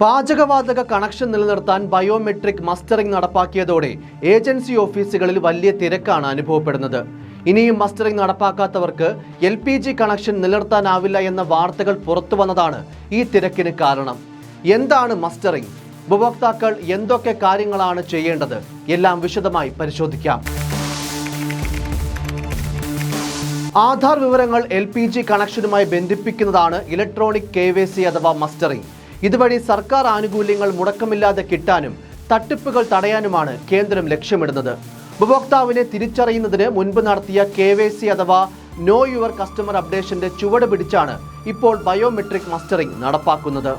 പാചകവാതക കണക്ഷൻ നിലനിർത്താൻ biometric mustering നടപ്പാക്കിയതോടെ agency ഓഫീസുകളിൽ വലിയ തിരക്കാണ് അനുഭവപ്പെടുന്നത്. ഇനിയും മസ്റ്ററിംഗ് നടപ്പാക്കാത്തവർക്ക് എൽ പി ജി കണക്ഷൻ നിലനിർത്താനാവില്ല എന്ന വാർത്തകൾ പുറത്തു വന്നതാണ് ഈ തിരക്കിന് കാരണം. എന്താണ് മസ്റ്ററിംഗ്? ഉപഭോക്താക്കൾ എന്തൊക്കെ കാര്യങ്ങളാണ് ചെയ്യേണ്ടത്? എല്ലാം വിശദമായി പരിശോധിക്കാം. ആധാർ വിവരങ്ങൾ എൽ പി ജി കണക്ഷനുമായി ബന്ധിപ്പിക്കുന്നതാണ് ഇലക്ട്രോണിക് കെ വൈ സി അഥവാ മസ്റ്ററിംഗ്. ഇതുവഴി സർക്കാർ ആനുകൂല്യങ്ങൾ മുടക്കമില്ലാതെ കിട്ടാനും തട്ടിപ്പുകൾ തടയാനുമാണ് കേന്ദ്രം ലക്ഷ്യമിടുന്നത്. ഉപഭോക്താവിനെ തിരിച്ചറിയുന്നതിന് മുൻപ് നടത്തിയ കെ അഥവാ നോ യുവർ കസ്റ്റമർ അപ്ഡേഷന്റെ ചുവട് പിടിച്ചാണ് ഇപ്പോൾ ബയോമെട്രിക് മസ്റ്ററിംഗ് നടപ്പാക്കുന്നത്.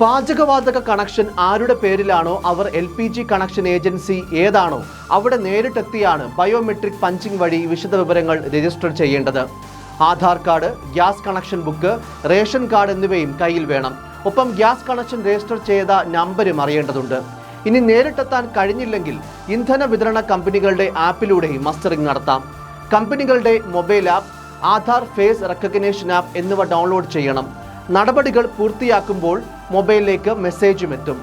പാചകവാതക കണക്ഷൻ ആരുടെ പേരിലാണോ അവർ L P G connection agency ഏതാണോ അവിടെ നേരിട്ടെത്തിയാണ് ബയോമെട്രിക് പഞ്ചിംഗ് വഴി വിശദ വിവരങ്ങൾ രജിസ്റ്റർ ചെയ്യേണ്ടത്. Aadhaar card gas connection book ration card എന്നിവയും കയ്യിൽ വേണം. ഒപ്പം ഗ്യാസ് കണക്ഷൻ രജിസ്റ്റർ ചെയ്ത നമ്പരും അറിയേണ്ടതുണ്ട്. ഇനി നേരിട്ടെത്താൻ കഴിഞ്ഞില്ലെങ്കിൽ ഇന്ധന വിതരണ കമ്പനികളുടെ ആപ്പിലൂടെയും മസ്റ്ററിംഗ് നടത്താം. കമ്പനികളുടെ mobile app Aadhaar face recognition app എന്നിവ ഡൗൺലോഡ് ചെയ്യണം. നടപടികൾ പൂർത്തിയാക്കുമ്പോൾ മൊബൈലിലേക്ക് മെസ്സേജും എത്തും.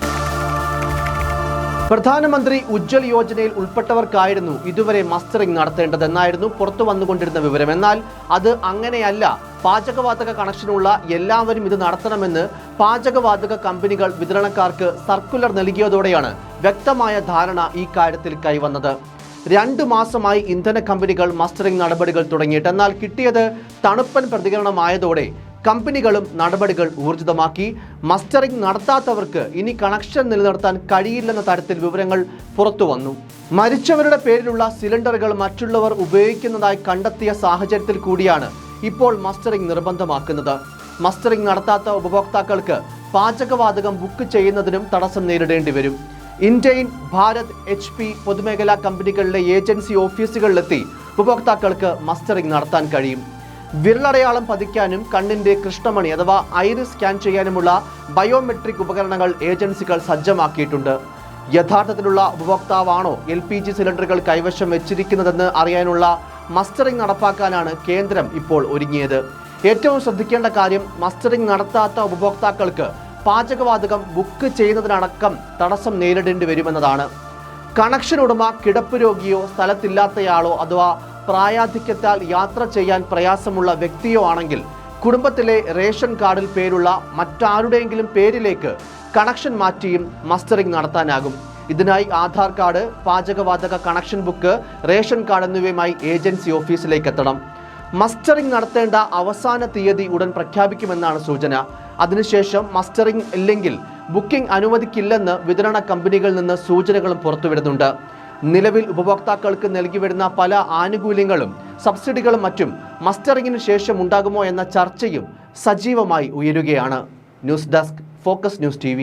പ്രധാനമന്ത്രി ഉജ്ജൽ യോജനയിൽ ഉൾപ്പെട്ടവർക്കായിരുന്നു ഇതുവരെ മസ്റ്ററിംഗ് നടത്തേണ്ടതെന്നായിരുന്നു പുറത്തു വന്നുകൊണ്ടിരുന്ന വിവരം. എന്നാൽ അത് അങ്ങനെയല്ല. പാചകവാതക കണക്ഷനുള്ള എല്ലാവരും ഇത് നടത്തണമെന്ന് പാചകവാതക കമ്പനികൾ വിതരണക്കാർക്ക് സർക്കുലർ നൽകിയതോടെയാണ് വ്യക്തമായ ധാരണ ഈ കാര്യത്തിൽ കൈവന്നത്. രണ്ട് മാസമായി ഇന്ധന കമ്പനികൾ മസ്റ്ററിംഗ് നടപടികൾ തുടങ്ങിയിട്ട് എന്നാൽ കിട്ടിയത് തണുപ്പൻ പ്രതികരണമായതോടെ കമ്പനികളും നടപടികൾ ഊർജിതമാക്കി. മസ്റ്ററിംഗ് നടത്താത്തവർക്ക് ഇനി കണക്ഷൻ നിലനിർത്താൻ കഴിയില്ലെന്ന തരത്തിൽ വിവരങ്ങൾ പുറത്തു വന്നു. മരിച്ചവരുടെ പേരിലുള്ള സിലിണ്ടറുകൾ മറ്റുള്ളവർ ഉപയോഗിക്കുന്നതായി കണ്ടെത്തിയ സാഹചര്യത്തിൽ കൂടിയാണ് ഇപ്പോൾ മസ്റ്ററിംഗ് നിർബന്ധമാക്കുന്നത്. മസ്റ്ററിംഗ് നടത്താത്ത ഉപഭോക്താക്കൾക്ക് പാചകവാതകം ബുക്ക് ചെയ്യുന്നതിനും തടസ്സം നേരിടേണ്ടി വരും. ഇന്ത്യൻ ഭാരത് എച്ച് പി പൊതുമേഖലാ കമ്പനികളിലെ ഏജൻസി ഓഫീസുകളിലെത്തി ഉപഭോക്താക്കൾക്ക് മസ്റ്ററിംഗ് നടത്താൻ കഴിയും. വിരലടയാളം പതിക്കാനും കണ്ണിന്റെ കൃഷ്ണമണി അഥവാ ഐറിസ് സ്കാൻ ചെയ്യാനുമുള്ള ബയോമെട്രിക് ഉപകരണങ്ങൾ ഏജൻസികൾ സജ്ജമാക്കിയിട്ടുണ്ട്. യഥാർത്ഥത്തിലുള്ള ഉപഭോക്താവാണോ എൽ പി ജി സിലിണ്ടറുകൾ കൈവശം വെച്ചിരിക്കുന്നതെന്ന് അറിയാനുള്ള മസ്റ്ററിംഗ് നടപ്പാക്കാനാണ് കേന്ദ്രം ഇപ്പോൾ ഒരുങ്ങിയത്. ഏറ്റവും ശ്രദ്ധിക്കേണ്ട കാര്യം മസ്റ്ററിംഗ് നടത്താത്ത ഉപഭോക്താക്കൾക്ക് പാചകവാതകം ബുക്ക് ചെയ്യുന്നതിനടക്കം തടസ്സം നേരിടേണ്ടി വരുമെന്നതാണ്. കണക്ഷൻ ഉടമ കിടപ്പ് രോഗിയോ സ്ഥലത്തില്ലാത്തയാളോ അഥവാ പ്രായാധിക്യത്താൽ യാത്ര ചെയ്യാൻ പ്രയാസമുള്ള വ്യക്തിയോ ആണെങ്കിൽ കുടുംബത്തിലെ റേഷൻ കാർഡിൽ പേരുള്ള മറ്റാരുടെയെങ്കിലും പേരിലേക്ക് കണക്ഷൻ മാറ്റിയും മസ്റ്ററിംഗ് നടത്താനാകും. ഇതിനായി ആധാർ കാർഡ് പാചകവാതക കണക്ഷൻ ബുക്ക് റേഷൻ കാർഡ് എന്നിവയുമായി ഏജൻസി ഓഫീസിലേക്ക് എത്തണം. മസ്റ്ററിംഗ് നടത്തേണ്ട അവസാന തീയതി ഉടൻ പ്രഖ്യാപിക്കുമെന്നാണ് സൂചന. അതിനുശേഷം മസ്റ്ററിംഗ് ഇല്ലെങ്കിൽ ബുക്കിംഗ് അനുവദിക്കില്ലെന്ന് വിതരണ കമ്പനികളിൽ നിന്ന് സൂചനകളും പുറത്തുവിടുന്നുണ്ട്. നിലവിൽ ഉപഭോക്താക്കൾക്ക് നൽകി വരുന്ന പല ആനുകൂല്യങ്ങളും സബ്സിഡികളും മറ്റും മസ്റ്ററിങ്ങിന് ശേഷം ഉണ്ടാകുമോ എന്ന ചർച്ചയും സജീവമായി ഉയരുകയാണ്. News desk focus news T